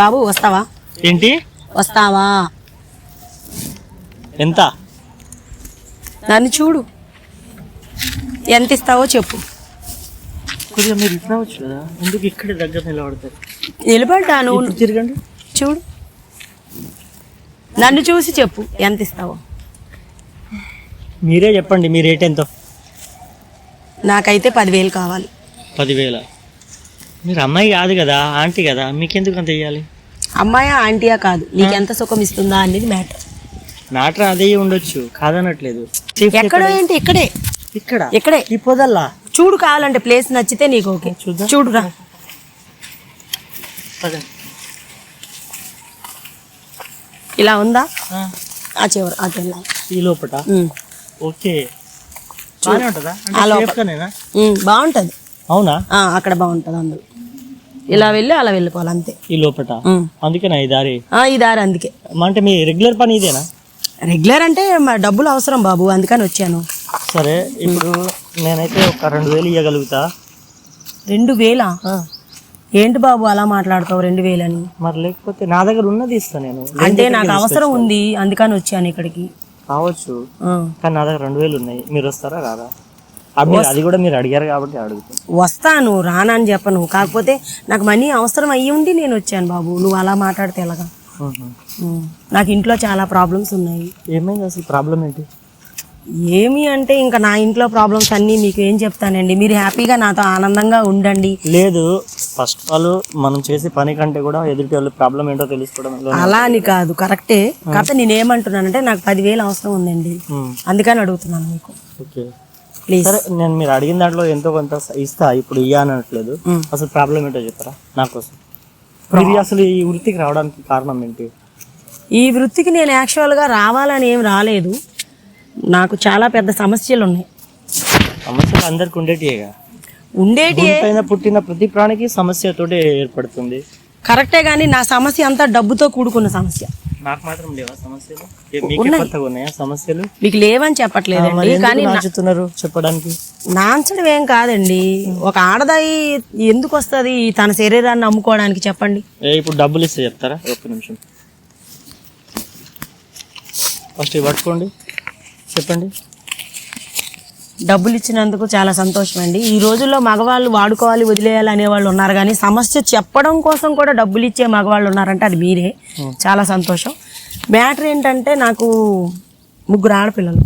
బాబు వస్తావా? ఏంటి? వస్తావా? ఎంత? నన్ను చూడు. ఎంత ఇస్తావో చెప్పు. కొద్దిగా మీరు ఇట్లా వచ్చు కదా ఎందుకు ఇక్కడే దగ్గర నిలబడతారు? నిలబడ్డాను తిరగండి. చూడు. నన్ను చూసి చెప్పు ఎంత ఇస్తావో. మీరే చెప్పండి మీ రేట్ ఎంతో? నాకైతే పదివేలు కావాలి. పదివేల. మీరు అమ్మాయి కాదు కదా ఆంటీ కదా మీకెందుకు అంత ఇవ్వాలి అమ్మాయా ఆంటీయా కాదు. నీకు ఎంత సుఖం ఇస్తుందా అనేది మ్యాటర్. మ్యాటర్ అదే ఉండొచ్చు. కాదనట్లేదు. ఎక్కడో ఏంటి? ఇక్కడే. ఇక్కడ. ఇక్కడే. ఈ పొదల్లా? చూడు కావాలంటే ప్లేస్ నచ్చితే నీకు ఓకే. చూద్దాం. చూడురా. ఇలా ఉందా? ఆ, చివరి అటు ఈ లోపట. ఓకే. బాగుంటది. అవునా? అక్కడ బాగుంటది అందులో. ఇలా వెళ్ళి అలా వెళ్ళిపోవాలి అంతే. ఈ ఉమ్. అందుకేనా ఈ దారి. ఆ, ఈ దారి అందుకే. అంటే మీ రెగ్యులర్ పని ఇదేనా? రెగ్యులర్ అంటే మా డబ్బులు అవసరం బాబు అందుకని వచ్చాను. సరే ఇప్పుడు నేనైతే ఒక రెండు వేలు ఇవ్వగలుగుతా రెండు వేలా? ఏంటి బాబు అలా మాట్లాడతావు రెండు వేలని? మరి లేకపోతే నా దగ్గర ఉన్నది ఇస్తా నేను. అంటే నాకు అవసరం ఉంది అందుకని వచ్చాను ఇక్కడికి. కావచ్చు. కానీ నా దగ్గర రెండు వేలు ఉన్నాయి. మీరు వస్తారా రారా? మీరు అది కూడా మీరు అడిగారు కాబట్టి అడుగుతాను. వస్తాను రానని చెప్పను. కాకపోతే నాకు మనీ అవసరం అయ్యి ఉండి నేను వచ్చాను బాబు. నువ్వు అలా మాట్లాడితే ఎలాగా. నాకు ఇంట్లో చాలా ప్రాబ్లమ్స్ ఉన్నాయి. ఏమైంది అసలు ప్రాబ్లం ఏంటి? ఏమి అంటే ఇంకా నా ఇంట్లో ప్రాబ్లమ్స్ అన్నీ మీకు ఏం చెప్తానండి? మీరు హ్యాపీగా నాతో ఆనందంగా ఉండండి. లేదు. ఫస్ట్ ఆఫ్ ఆల్ మనం చేసే పని కంటే కూడా ఎదుటి వాళ్ళ ప్రాబ్లం ఏంటో తెలుసుకోవడం అలా అని కాదు. కరెక్టే కాకపోతే నేను ఏమంటున్నానంటే నాకు పదివేలు అవసరం ఉందండి. అందుకని అడుగుతున్నాను మీకు. ఓకే. ప్లీజ్ సరే నేను మీరు అడిగిన దాంట్లో ఎంతో కొంత ఇస్తా ఇప్పుడు ఇయ్య అనట్లేదు. అసలు ప్రాబ్లం ఏంటో చెప్పరా నా కోసం. మీరు అసలు ఈ వృత్తికి రావడానికి కారణం ఏంటి? ఈ వృత్తికి నేను యాక్చువల్గా రావాలని ఏం రాలేదు. నాకు చాలా పెద్ద సమస్యలు ఉన్నాయి. సమస్యలు అందరికి ఉండేటియేగా? ఉండేటి పుట్టిన ప్రతి ప్రాణికి సమస్యతోటే ఏర్పడుతుంది. కరెక్టే కానీ నా సమస్య అంతా డబ్బుతో కూడుకున్న సమస్య. నాకు మాత్రం లేవా సమస్యలు? ఏ, మీకే కొత్తగా ఉన్నాయా సమస్యలు? మీకు లేవని చెప్పట్లేదండి కానీ నాచుతున్నారు చెప్పడానికి? నాంచడం ఏం కాదండి. ఒక ఆడదాయి ఎందుకు వస్తుంది తన శరీరాన్ని అమ్ముకోవడానికి చెప్పండి. ఇప్పుడు డబ్బులు ఇస్తే చెప్తారా? ఒక్క నిమిషం. ఫస్ట్ ఇవి పట్టుకోండి. చెప్పండి. డబ్బులు ఇచ్చినందుకు చాలా సంతోషం అండి ఈ రోజుల్లో మగవాళ్ళు వాడుకోవాలి వదిలేయాలి అనేవాళ్ళు ఉన్నారు కానీ సమస్య చెప్పడం కోసం కూడా డబ్బులు ఇచ్చే మగవాళ్ళు ఉన్నారంటే అది మీరే. చాలా సంతోషం. మ్యాటర్ ఏంటంటే నాకు ముగ్గురు ఆడపిల్లలు.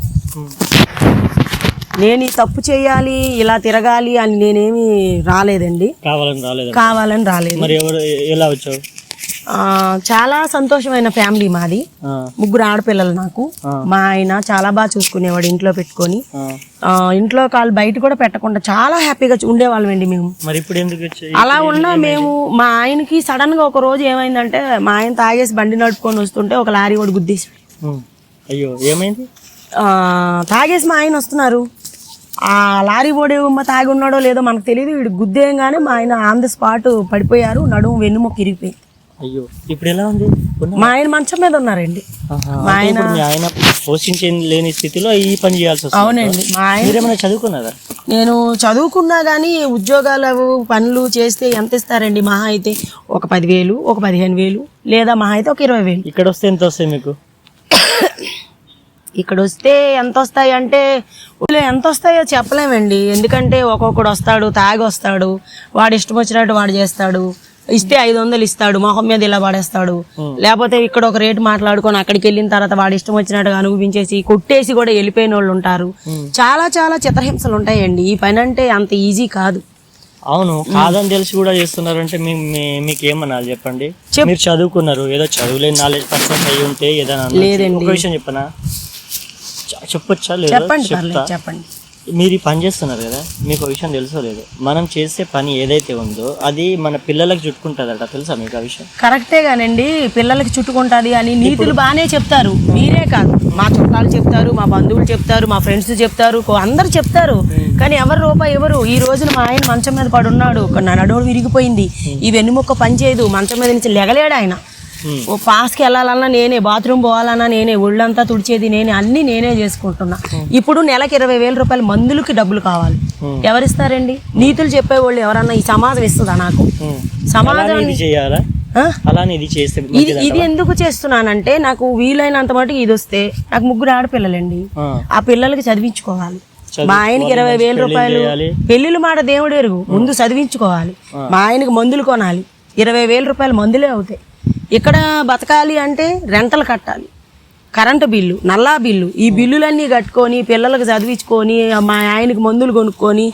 నేను ఈ తప్పు చేయాలి ఇలా తిరగాలి అని నేనేమి రాలేదండి. కావాలని రాలేదు కావాలని రాలేదు. మరి ఎవరు ఎలా వచ్చావు చాలా సంతోషమైన ఫ్యామిలీ మాది. ముగ్గురు ఆడపిల్లలు నాకు. మా ఆయన చాలా బాగా చూసుకునేవాడు ఇంట్లో పెట్టుకొని. ఇంట్లో కాళ్ళు బయట కూడా పెట్టకుండా చాలా హ్యాపీగా ఉండేవాళ్ళం అండి మేము. మరి ఇప్పుడు ఎందుకు అలా ఉన్నా మేము మా ఆయనకి సడన్గా ఒక రోజు ఏమైందంటే మా ఆయన తాగేసి బండి నడుపుకొని వస్తుంటే ఒక లారీ వాడు గుద్దేసి. అయ్యో ఏమైంది? ఆ, తాగేసి మా ఆయన వస్తున్నారు. ఆ లారీ ఓడి తాగి ఉన్నాడో లేదో మనకు తెలియదు. వీడు గుద్దేయంగానే మా ఆయన ఆన్ ది స్పాట్ పడిపోయారు. నడుము వెన్నుముక్క ఇరిగిపోయింది. అయ్యో ఇప్పుడు ఎలా ఉంది? మా ఆయన మంచం మీద ఉన్నారండి. మీ ఆయన పోషించే లేని స్థితిలో ఈ పని చేయాల్సి వస్తుంది. అవునండి మా ఆయన మీరేమైనా చదువుకున్నారా? నేను చదువుకున్నా కానీ ఉద్యోగాలు పనులు చేస్తే ఎంత ఇస్తారండి మహా అయితే? ఒక పదివేలు ఒక పదిహేను వేలు లేదా మహా అయితే ఒక ఇరవై వేలు. ఇక్కడ వస్తే ఎంత వస్తాయి మీకు? ఇక్కడ వస్తే ఎంత వస్తాయి అంటే ఊళ్ళో ఎంత వస్తాయో చెప్పలేమండి. ఎందుకంటే ఒక్కొక్కడు వస్తాడు తాగి వస్తాడు. వాడు ఇష్టం వచ్చినట్టు వాడు చేస్తాడు. ఇస్తే ఐదు వందలు ఇస్తాడు మొహం మీద ఇలా పడేస్తాడు. లేకపోతే ఇక్కడ ఒక రేటు మాట్లాడుకొని అక్కడికి వెళ్ళిన తర్వాత వాడు ఇష్టం వచ్చినట్టుగా అనుభవించేసి కొట్టేసి కూడా వెళ్ళిపోయిన వాళ్ళు ఉంటారు. చాలా చాలా చిత్రహింసలు ఉంటాయండి. ఈ పని అంటే అంత ఈజీ కాదు. అవును కాదని తెలిసి కూడా చేస్తున్నారంటే మీకు ఏమనాలి చెప్పండి? చెప్. మీరు చదువుకున్నారు ఏదో చదువులేని నాలెడ్జ్ పర్సన్ అయి ఉంటే ఏదైనా. లేదండి. విషయం చెప్పనా? చెప్పొచ్చా లేదా? చెప్పండి చెప్పండి. మీరు ఈ పని చేస్తున్నారు కదా మీకు విషయం తెలుసో లేదు. మనం చేసే పని ఏదైతే ఉందో అది మన పిల్లలకు చుట్టుకుంటుందట తెలుసా మీకు ఆ విషయం? కరెక్టే గానండి పిల్లలకి చుట్టుకుంటది అని నీతులు బాగానే చెప్తారు. మీరే కాదు. మా చుట్టాలు చెప్తారు మా బంధువులు చెప్తారు మా ఫ్రెండ్స్ చెప్తారు అందరు చెప్తారు. కానీ ఎవరు రూపాయి ఎవరు? ఈ రోజున మా ఆయన మంచం మీద పడున్నాడు. ఒక నా నడుము విరిగిపోయింది. ఈ వెన్నుముక్క పని చేయదు మంచం మీద నుంచి లెగలేడు ఆయన. ఓ పాస్కి వెళ్ళాలన్నా నేనే బాత్రూమ్ పోవాలన్నా నేనే ఒళ్ళంతా తుడిచేది నేనే అన్ని నేనే చేసుకుంటున్నా. ఇప్పుడు నెలకి ఇరవై వేల రూపాయల మందులకి డబ్బులు కావాలి. ఎవరిస్తారండి? నీతులు చెప్పేవాళ్ళు ఎవరన్నా ఈ సమాజం ఇస్తుందా నాకు. సమాజం ఇది చేయాలా? ఆ? అలానే ఇది చేస్తే ఇది మంచిదంటావా? ఇది ఎందుకు చేస్తున్నానంటే నాకు వీలైనంత మటుకు ఇది వస్తే నాకు ముగ్గురు ఆడపిల్లలండి. ఆ. పిల్లలకి చదివించుకోవాలి. మా ఆయనకి ఇరవై వేల రూపాయలు. పెళ్ళిళ్ళు మాట దేవుడు ఎరుగు. ముందు చదివించుకోవాలి. మా ఆయనకి మందులు కొనాలి. ఇరవై వేల రూపాయలు మందులే అవుతాయి. ఇక్కడ బతకాలి అంటే రెంటలు కట్టాలి. కరెంటు బిల్లు నల్లా బిల్లు. ఈ బిల్లులన్నీ కట్టుకొని పిల్లలకు చదివించుకొని మా ఆయనకి మందులు కొనుక్కొని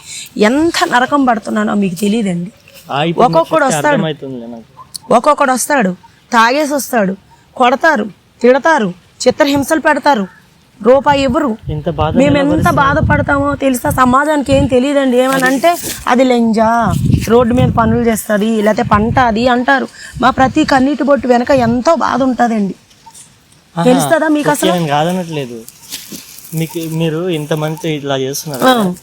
ఎంత నరకం పడుతున్నానో మీకు తెలియదండి. ఒక్కొక్కడు వస్తాడు. ఒక్కొక్కడు వస్తాడు తాగేసి వస్తాడు కొడతారు తిడతారు చిత్రహింసలు పెడతారు. రూపాయి ఇవ్వరు. మేము ఎంత బాధపడతామో తెలుసా? సమాజానికి ఏం తెలియదండి. ఏమని అంటే అది లెంజా. రోడ్డు మీద పనులు చేస్తుంది లేకపోతే పంట అది అంటారు. మా ప్రతి కన్నీటి బొట్టు వెనక ఎంతో బాధ ఉంటుందండి. తెలుస్తుందా మీకు నేను కాదనట్లేదు. మీకు మీరు ఇంతమందితో ఇట్లా చేస్తున్నారు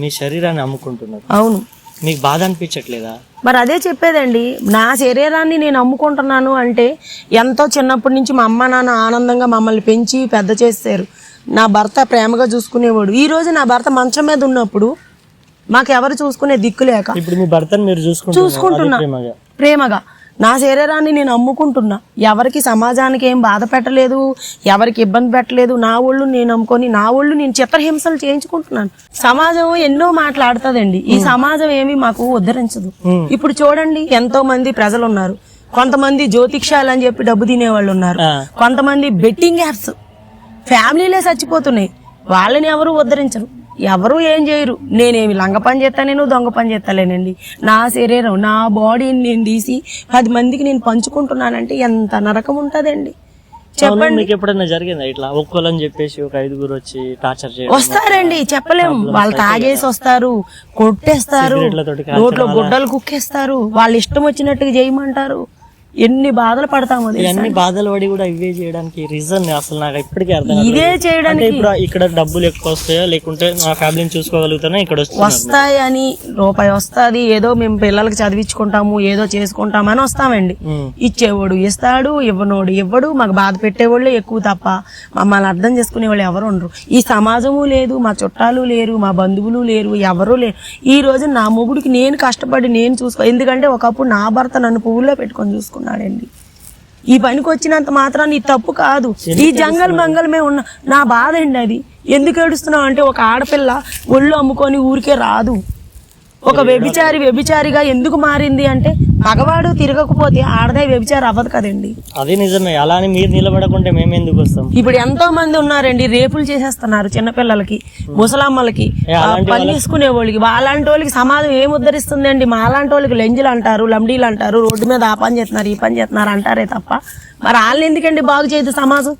మీ శరీరాన్ని అమ్ముకుంటున్నారు. అవును. మీకు బాధ అనిపించట్లేదా? మరి అదే చెప్పేదండి. నా శరీరాన్ని నేను అమ్ముకుంటున్నాను అంటే ఎంతో చిన్నప్పటి నుంచి మా అమ్మ నాన్న ఆనందంగా మమ్మల్ని పెంచి పెద్ద చేశారు నా భర్త ప్రేమగా చూసుకునేవాడు. ఈ రోజు నా భర్త మంచం మీద ఉన్నప్పుడు మాకు ఎవరు చూసుకునే దిక్కు లేక ఇప్పుడు మీ భర్తను మీరు చూసుకుంటున్నా. ప్రేమగా. నా శరీరాన్ని నేను అమ్ముకుంటున్నా. ఎవరికి సమాజానికి ఏం బాధ పెట్టలేదు ఎవరికి ఇబ్బంది పెట్టలేదు నా ఒళ్ళు నేను అమ్ముకొని నా ఒళ్ళు నేను చిత్రహింసలు చేయించుకుంటున్నాను. సమాజం ఎన్నో మాట్లాడుతుందండి. ఈ సమాజం ఏమి మాకు ఉద్ధరించదు. ఇప్పుడు చూడండి ఎంతో మంది ప్రజలు ఉన్నారు కొంతమంది జ్యోతిక్షాలు అని చెప్పి డబ్బు తినేవాళ్ళు ఉన్నారు. కొంతమంది బెట్టింగ్ యాప్స్ ఫ్యామిలీలే చచ్చిపోతున్నాయి. వాళ్ళని ఎవరు ఉద్ధరించరు. ఎవరు ఏం చేయరు. నేనేమి లంగ పని చేస్తానేను దొంగ పని చేస్తాలేనండి. నా శరీరం నా బాడీని నేను తీసి పది మందికి నేను పంచుకుంటున్నానంటే ఎంత నరకం ఉంటుందండి. అవును, మీకు ఎప్పుడైనా జరిగిందా ఇట్లా ఒక్కోలని చెప్పేసి ఒక ఐదుగురు వచ్చి టార్చర్ చేయడం? వస్తారండి చెప్పలేము వాళ్ళు తాగేసి వస్తారు కొట్టేస్తారు నోట్లో గుడ్డలు కుక్కేస్తారు వాళ్ళు ఇష్టం వచ్చినట్టుగా చేయమంటారు. ఎన్ని బాధలు పడతామో? ఇవన్నీ బాధలు పడి కూడా ఇవే చేయడానికి రీజన్ అసలు నాకు ఇప్పటికీ అర్థం. ఇదే చేయడానికి ఇప్పుడు ఇక్కడ డబ్బులు ఎక్కువ వస్తాయా? లేకుంటే నా ఫ్యామిలీని చూసుకోగలుగుతానా? ఇక్కడ వస్తున్నా వస్తాయని రూపాయి వస్తుంది ఏదో మేము పిల్లలకి చదివించుకుంటాము ఏదో చేసుకుంటామని వస్తామండి. ఉమ్. ఇచ్చేవాడు ఇస్తాడు ఇవ్వనోడు ఇవ్వడు మాకు బాధ పెట్టేవాళ్ళే ఎక్కువ తప్ప మమ్మల్ని అర్థం చేసుకునే వాళ్ళు ఎవరు ఉండరు. ఈ సమాజము లేదు మా చుట్టాలు లేరు మా బంధువులు లేరు ఎవరు లేరు. ఈ రోజు నా మొగుడికి నేను కష్టపడి నేను చూసుకో ఎందుకంటే ఒకప్పుడు నా భర్త నన్ను పువ్వుల్లో పెట్టుకొని చూసుకున్నాడండి ఈ పనికి వచ్చినంత మాత్రం నీ తప్పు కాదు. ఈ జంగల్ మంగళమే ఉన్న నా బాధ అండి అది? ఎందుకు ఏడుస్తున్నావు అంటే ఒక ఆడపిల్ల ఒళ్ళు అమ్ముకొని ఊరికే రాదు. ఒక వ్యభిచారి వ్యభిచారిగా ఎందుకు మారింది అంటే మగవాడు తిరగకపోతే ఆడదే వ్యభిచారి అవ్వదు కదండి. అదే నిజమే. అలా అని మీరు నిలబడకుంటే మేము ఎందుకు వస్తాం? ఇప్పుడు ఎంతో మంది ఉన్నారండి రేపులు చేసేస్తున్నారు చిన్నపిల్లలకి ముసలమ్మలకి ఏ, అలాంటి పని చేసుకునే వాళ్ళకి. వాళ్ళంటి వాళ్ళకి సమాజం ఏం ఉద్ధరిస్తుందండి? మా అలాంటి వాళ్ళకి లెంజులు అంటారు లంబడీలు అంటారు రోడ్డు మీద ఆ పని చేస్తున్నారు ఈ పని చేస్తున్నారు అంటారే తప్ప మరి వాళ్ళని ఎందుకండి బాగు చేయదు సమాజం?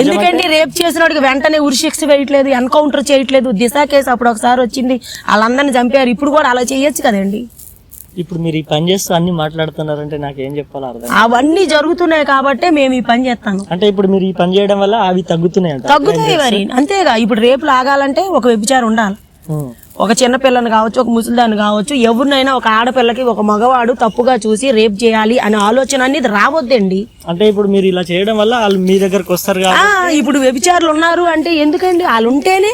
ఎందుకండి రేప్ చేసిన వాడికి వెంటనే ఉరిశిక్ష వేయట్లేదు ఎన్కౌంటర్ చేయట్లేదు దిశ కేసు అప్పుడు ఒకసారి వచ్చింది వాళ్ళందరిని చంపారు. ఇప్పుడు కూడా అలా చేయొచ్చు కదండి? ఇప్పుడు మీరు ఈ పని చేస్తూ అన్ని మాట్లాడుతున్నారంటే నాకు ఏం చెప్పాలో అర్థం అవన్నీ జరుగుతున్నాయి కాబట్టే మేము ఈ పని చేస్తాను అంటే ఇప్పుడు మీరు ఈ పని చేయడం వల్ల అవి తగ్గుతున్నాయి తగ్గుతాయి మరి. అంతేగా ఇప్పుడు రేపులు ఆగాలంటే ఒక వ్యభిచారం ఉండాలి. ఒక చిన్న పిల్లని కావచ్చు ఒక ముసలిదాన్ని కావచ్చు ఎవరినైనా ఒక ఆడపిల్లకి ఒక మగవాడు తప్పుగా చూసి రేప్ చేయాలి అనే ఆలోచన అనేది రావద్దండి. అంటే ఇప్పుడు మీరు ఇలా చేయడం వల్ల వాళ్ళు మీ దగ్గరకు వస్తారు ఇప్పుడు వ్యభిచారులు ఉన్నారు అంటే ఎందుకండి? వాళ్ళు ఉంటేనే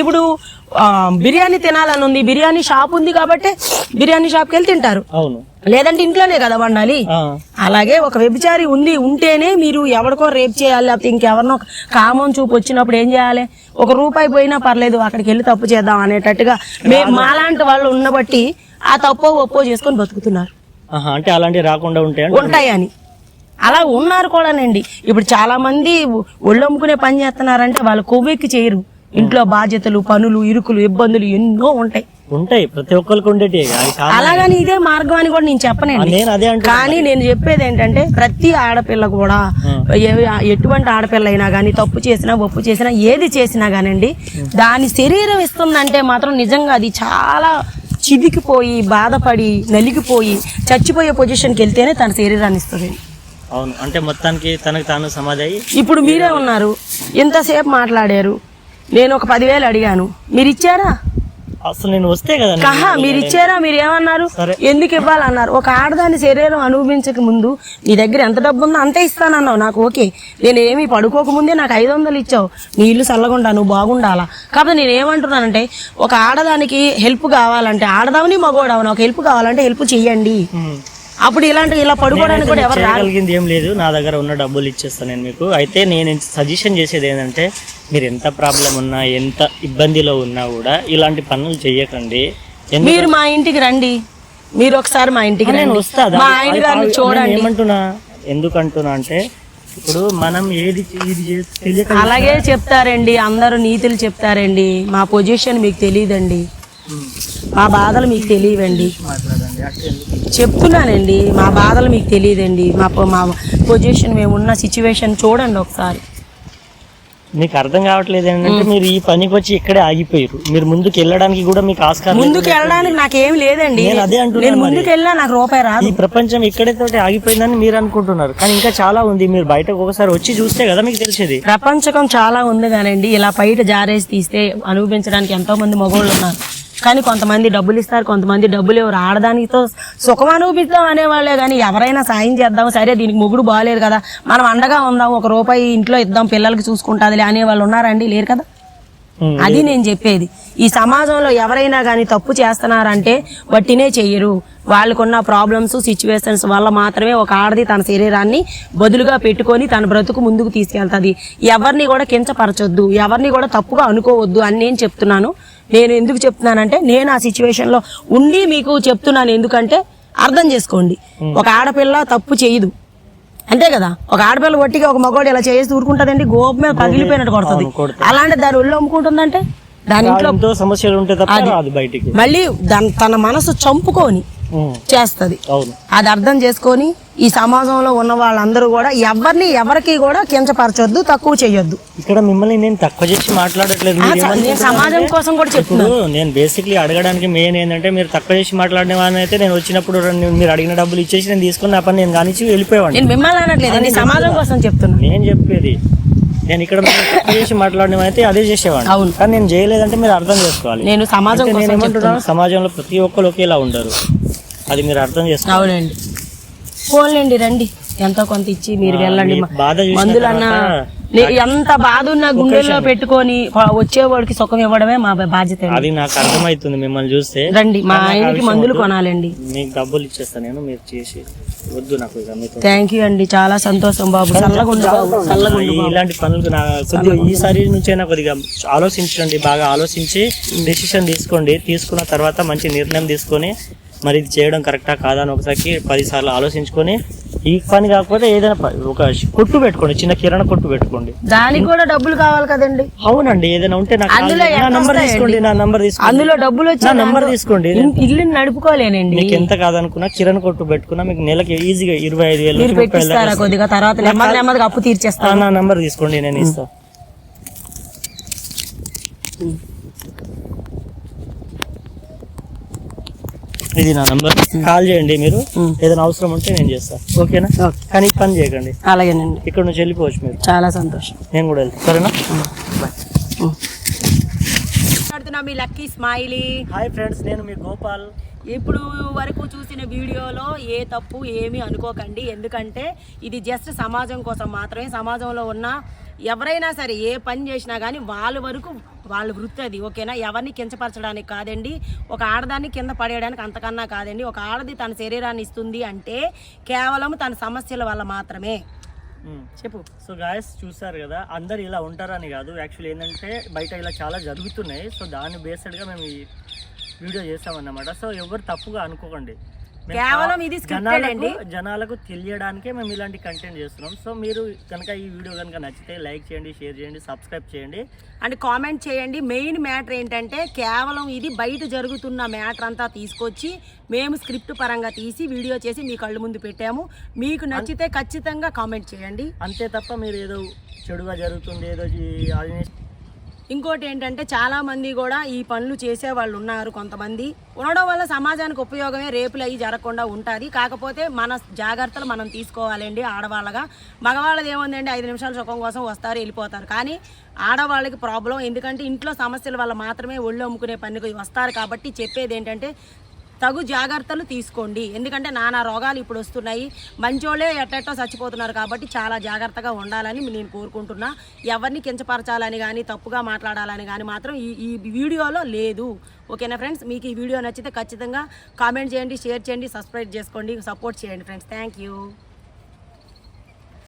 ఇప్పుడు బిర్యానీ తినాలని ఉంది బిర్యానీ షాప్ ఉంది కాబట్టి బిర్యానీ షాప్కి వెళ్ళి తింటారు. అవును. లేదంటే ఇంట్లోనే కదా వండాలి. అలాగే ఒక వ్యభిచారి ఉంది ఉంటేనే మీరు ఎవరికో రేప్ చేయాలి లేకపోతే ఇంకెవరినో కామం చూపు వచ్చినప్పుడు ఏం చేయాలి? ఒక రూపాయి పోయినా పర్లేదు అక్కడికి వెళ్ళి తప్పు చేద్దాం అనేటట్టుగా మే మాలాంటి వాళ్ళు ఉన్నబట్టి ఆ తప్పో ఒప్పో చేసుకొని బతుకుతున్నారు. అంటే అలాంటివి రాకుండా ఉంటాయని. అలా ఉన్నారు కూడానండి. ఇప్పుడు చాలా మంది ఒళ్ళు అమ్ముకునే పని చేస్తున్నారంటే వాళ్ళు కొవ్వెక్కి చేయరు. ఇంట్లో బాధ్యతలు పనులు ఇరుకులు ఇబ్బందులు ఎన్నో ఉంటాయి. ఉంటాయి. ప్రతి ఒక్కరికి ఉండేటి అలాగని ఇదే మార్గం అని కూడా నేను చెప్పనండి. కానీ నేను చెప్పేది ఏంటంటే ప్రతి ఆడపిల్ల కూడా ఎటువంటి ఆడపిల్ల అయినా కానీ తప్పు చేసినా ఒప్పు చేసినా ఏది చేసినా కానండి దాని శరీరం ఇస్తుందంటే మాత్రం నిజంగా అది చాలా చిదికిపోయి బాధపడి నలిగిపోయి చచ్చిపోయే పొజిషన్కి వెళ్తేనే తన శరీరాన్ని ఇస్తుంది. అవును. అంటే మొత్తానికి తనకు తాను సమాధి ఇప్పుడు మీరే ఉన్నారు. ఇంతసేపు మాట్లాడారు. నేను ఒక పదివేలు అడిగాను. మీరు ఇచ్చారా అసలు నేను వస్తే కదా కహా మీరు ఇచ్చారా మీరు ఏమన్నారు. ఎందుకు ఇవ్వాలన్నారు? ఒక ఆడదాని శరీరం అనుభవించక ముందు నీ దగ్గర ఎంత డబ్బు ఉందో అంతే ఇస్తానన్నావు. నాకు ఓకే. నేను ఏమి పడుకోక ముందే నాకు ఐదు వందలు ఇచ్చావు. నీ ఇల్లు చల్లగుండా నువ్వు బాగుండాలా? కాబట్టి నేను ఏమంటున్నానంటే ఒక ఆడదానికి హెల్ప్ కావాలంటే ఆడదావని మగోడవని ఒక హెల్ప్ కావాలంటే హెల్ప్ చెయ్యండి. అప్పుడు ఇలాంటి ఇలా పడుకోవడానికి కూడా ఎవరు చేయగలిగింది ఏం లేదు. నా దగ్గర ఉన్న డబ్బులు ఇచ్చేస్తాను నేను మీకు. అయితే నేను సజెషన్ చేసేది ఏంటంటే మీరు ఎంత ప్రాబ్లం ఉన్నా ఎంత ఇబ్బందిలో ఉన్నా కూడా ఇలాంటి పనులు చేయకండి మీరు మా ఇంటికి రండి. మీరు ఒకసారి మా ఇంటికి నేను రండి. వస్తా మా ఆయన గారిని చూడండి. ఏమంటున్నా? ఎందుకు అంటున్నా అంటే ఇప్పుడు మనం ఏది ఇది అలాగే చెప్తారండి. అందరూ నీతులు చెప్తారండి. మా పొజిషన్ మీకు తెలియదండి. మా బాధలు మీకు తెలియవండి? చెప్తున్నానండి మా బాధలు మీకు తెలియదండి. మా మా పొజిషన్ మేము ఉన్న సిచ్యువేషన్ చూడండి ఒకసారి. మీకు అర్థం కావట్లేదు ఏంటంటే మీరు ఈ పనికి వచ్చి ఇక్కడే ఆగిపోయారు. మీరు ముందుకు వెళ్ళడానికి కూడా మీకు ఆస్కారం. ముందుకు వెళ్ళడానికి నాకేం లేదండి. నేను అదే అంటున్నా నేను మరి. ముందుకు వెళ్ళినా నాకు రూపాయి రాదు. ఈ ప్రపంచం ఇక్కడే తోటి ఆగిపోయిందని మీరు అనుకుంటున్నారు. కానీ ఇంకా చాలా ఉంది. మీరు బయటకు ఒకసారి వచ్చి చూస్తే కదా మీకు తెలిసేది. ప్రపంచకం చాలా ఉంది కానండి. ఇలా బయట జారేసి తీస్తే అనుభవించడానికి ఎంతో మంది మగవాళ్ళు ఉన్నారు. కానీ కొంతమంది డబ్బులు ఇస్తారు కొంతమంది డబ్బులు ఎవరు ఆడదానితో సుఖం అనుభవిద్దాం అనేవాళ్ళే కానీ ఎవరైనా సాయం చేద్దాం సరే దీనికి మొగుడు బాగాలేదు కదా మనం అండగా ఉందాం ఒక రూపాయి ఇంట్లో ఇద్దాం పిల్లలకి చూసుకుంటాదిలే అనే వాళ్ళు ఉన్నారండి లేరు కదా? అది నేను చెప్పేది. ఈ సమాజంలో ఎవరైనా కానీ తప్పు చేస్తున్నారంటే వట్టినే చెయ్యరు. వాళ్ళకున్న ప్రాబ్లమ్స్ సిచ్యువేషన్స్ వల్ల మాత్రమే ఒక ఆడది తన శరీరాన్ని బదులుగా పెట్టుకొని తన బ్రతుకు ముందుకు తీసుకెళ్తుంది. ఎవరిని కూడా కించపరచొద్దు. ఎవరిని కూడా తప్పుగా అనుకోవద్దు అని నేను చెప్తున్నాను. నేను ఎందుకు చెప్తున్నానంటే నేను ఆ సిచ్యువేషన్లో ఉండి మీకు చెప్తున్నాను ఎందుకంటే అర్థం చేసుకోండి. ఒక ఆడపిల్ల తప్పు చేయదు అంతే కదా? ఒక ఆడపిల్ల ఒట్టిగా ఒక మగవాడు ఇలా చేసి ఊరుకుంటదండి గోపు మీద పగిలిపోయినట్టు కొడుతుంది. అలాంటి దాని ఒళ్ళు అమ్ముకుంటుందంటే? దాని ఇంట్లో సమస్యలు ఉంటే తప్ప రాదు బయటికి. మళ్ళీ తన మనసు చంపుకొని చేస్తది. అవును. అది అర్థం చేసుకొని ఈ సమాజంలో ఉన్న వాళ్ళందరూ కూడా ఎవరిని ఎవరికి కూడా కించపరచొద్దు తక్కువ చేయొద్దు ఇక్కడ మిమ్మల్ని నేను తక్కువ చేసి మాట్లాడట్లేదు. సమాజం కోసం కూడా చెప్తున్నాను నేను బేసిక్లీ అడగడానికి మెయిన్ ఏంటంటే మీరు తక్కువ చేసి మాట్లాడిన వాడిని అయితే నేను వచ్చినప్పుడు మీరు అడిగిన డబ్బులు ఇచ్చేసి నేను తీసుకుని నా పని నేను కానిచ్చి వెళ్ళిపోయేవాడిని. నేను మిమ్మల్ని అనట్లేదు సమాజం కోసం చెప్తున్నా. నేను చెప్పేది నేను ఇక్కడ చేసి మాట్లాడిన అయితే అదే చేసేవాడిని. అవును. కానీ నేను చేయలేదంటే మీరు అర్థం చేసుకోవాలి. నేను సమాజం నేను ఏమంటున్నాను సమాజంలో ప్రతి ఒక్కరు ఒకేలా ఉండరు. అది మీరు అర్థం చేసుకోవాలి. అవునండి. పోన్లేండి రండి. ఎంతో కొంత ఇచ్చి మీరు వెళ్ళండి. మీ బాధ మందులన్నా ఎంత బాధ ఉన్న గుండెల్లో పెట్టుకొని వచ్చేవాడికి సుఖం ఇవ్వడమే మా బాధ్యత. అది నాకు అర్థమవుతుంది మిమ్మల్ని చూస్తే. రండి మా ఆయనకి మందులు కొనాలండి. మీకు డబ్బులు ఇచ్చేస్తాను నేను మీరు చేసి వద్దు నాకు థ్యాంక్ యూ అండి చాలా సంతోషం బాబు. ఈ- ఇలాంటి పనులు నా కొద్దిగా ఈసారి నుంచైనా కొద్దిగా ఆలోచించండి బాగా ఆలోచించి డెసిషన్ తీసుకోండి. తీసుకున్న తర్వాత మంచి నిర్ణయం తీసుకొని మరి ఇది చేయడం కరెక్టా కాదా అని ఒకసారి పది సార్లు ఆలోచించుకొని ఈ పని కాకపోతే ఏదైనా ఒక కొట్టు పెట్టుకోండి చిన్న కిరాణా కొట్టు పెట్టుకోండి. దానికి కూడా డబ్బులు కావాలి కదండి. అవునండి ఏదైనా ఉంటే. నా నంబర్? తీసుకోండి నా నంబర్ తీసుకోండి. అందులో డబ్బులు వచ్చి నా నంబర్ తీసుకోండి ఇల్లు నడుపుకోలేనండి మీకు ఎంత కాదనుకున్నా కిరణ్ కొట్టు పెట్టుకున్నా మీకు నెలకి ఈజీగా ఇరవై ఐదు వేలు కొద్దిగా తర్వాత? నెమ్మది నెమ్మదిగా అప్పు వస్తాయి. తీర్చేస్తా ఆ, నా నంబర్ తీసుకోండి నేను ఇస్తా. ఇది నా నంబర్ కాల్ చేయండి మీరు. ఉమ్. ఏదైనా అవసరం ఉంటే నేను చేస్తా. ఓకేనా? ఓకే. కానీ పని చేయకండి. అలాగేనండి. ఇక్కడ నుంచి వెళ్ళిపోవచ్చు మీరు. చాలా సంతోషం. నేను కూడా వెళ్తాను సరేనా? మాట్లాడుతున్నా మీ లక్కీ స్మైలీ. హాయ్ ఫ్రెండ్స్ నేను మీ గోపాల్. ఇప్పుడు వరకు చూసిన వీడియోలో ఏ తప్పు ఏమీ అనుకోకండి. ఎందుకంటే ఇది జస్ట్ సమాజం కోసం మాత్రమే. సమాజంలో ఉన్న ఎవరైనా సరే ఏ పని చేసినా కానీ వాళ్ళ వరకు వాళ్ళ వృత్తి అది ఓకేనా? ఎవరిని కించపరచడానికి కాదండి ఒక ఆడదాన్ని కింద పడేయడానికి అంతకన్నా కాదండి ఒక ఆడది తన శరీరాన్ని ఇస్తుంది అంటే కేవలం తన సమస్యల వల్ల మాత్రమే. చెప్పు. సో గాయస్ చూసారు కదా అందరు ఇలా ఉంటారని కాదు. యాక్చువల్లీ ఏంటంటే బయట ఇలా చాలా జరుగుతున్నాయి. సో దాన్ని బేస్డ్గా మేము ఈ వీడియో చేసామన్నమాట. సో ఎవరు తప్పుగా అనుకోకండి. కేవలం ఇది జనాలకు-. జనాలకు తెలియడానికే మేము ఇలాంటి కంటెంట్ చేస్తున్నాం. సో మీరు కనుక ఈ వీడియో కనుక నచ్చితే లైక్ చేయండి షేర్ చేయండి సబ్స్క్రైబ్ చేయండి. అండ్ కామెంట్ చేయండి. మెయిన్ మ్యాటర్ ఏంటంటే కేవలం ఇది బయట జరుగుతున్న మ్యాటర్ అంతా తీసుకొచ్చి మేము స్క్రిప్ట్ పరంగా తీసి వీడియో చేసి మీ కళ్ళు ముందు పెట్టాము. మీకు నచ్చితే ఖచ్చితంగా కామెంట్ చేయండి. అంతే తప్ప మీరు ఏదో చెడుగా జరుగుతుంది ఏదో ఇంకోటి ఏంటంటే చాలామంది కూడా ఈ పనులు చేసే వాళ్ళు ఉన్నారు కొంతమంది. ఉండడం వల్ల సమాజానికి ఉపయోగమే రేపులు అవి జరగకుండా ఉంటుంది. కాకపోతే మన జాగ్రత్తలు మనం తీసుకోవాలండి ఆడవాళ్ళగా. మగవాళ్ళది ఏముందండి? ఐదు నిమిషాల సుఖం కోసం వస్తారు వెళ్ళిపోతారు. కానీ ఆడవాళ్ళకి ప్రాబ్లం ఎందుకంటే ఇంట్లో సమస్యల వల్ల మాత్రమే ఒళ్ళు అమ్ముకునే పనికి వస్తారు కాబట్టి చెప్పేది ఏంటంటే తగు జాగ్రత్తలు తీసుకోండి. ఎందుకంటే నానా రోగాలు ఇప్పుడు వస్తున్నాయి. మంచోళ్ళే ఎట్టెట్టో చచ్చిపోతున్నారు కాబట్టి చాలా జాగ్రత్తగా ఉండాలని నేను కోరుకుంటున్నా. ఎవరిని కించపరచాలని కానీ తప్పుగా మాట్లాడాలని కానీ మాత్రం ఈ ఈ వీడియోలో లేదు. ఓకేనా ఫ్రెండ్స్? మీకు ఈ వీడియో నచ్చితే ఖచ్చితంగా కామెంట్ చేయండి షేర్ చేయండి సబ్స్క్రైబ్ చేసుకోండి సపోర్ట్ చేయండి ఫ్రెండ్స్. Thank you.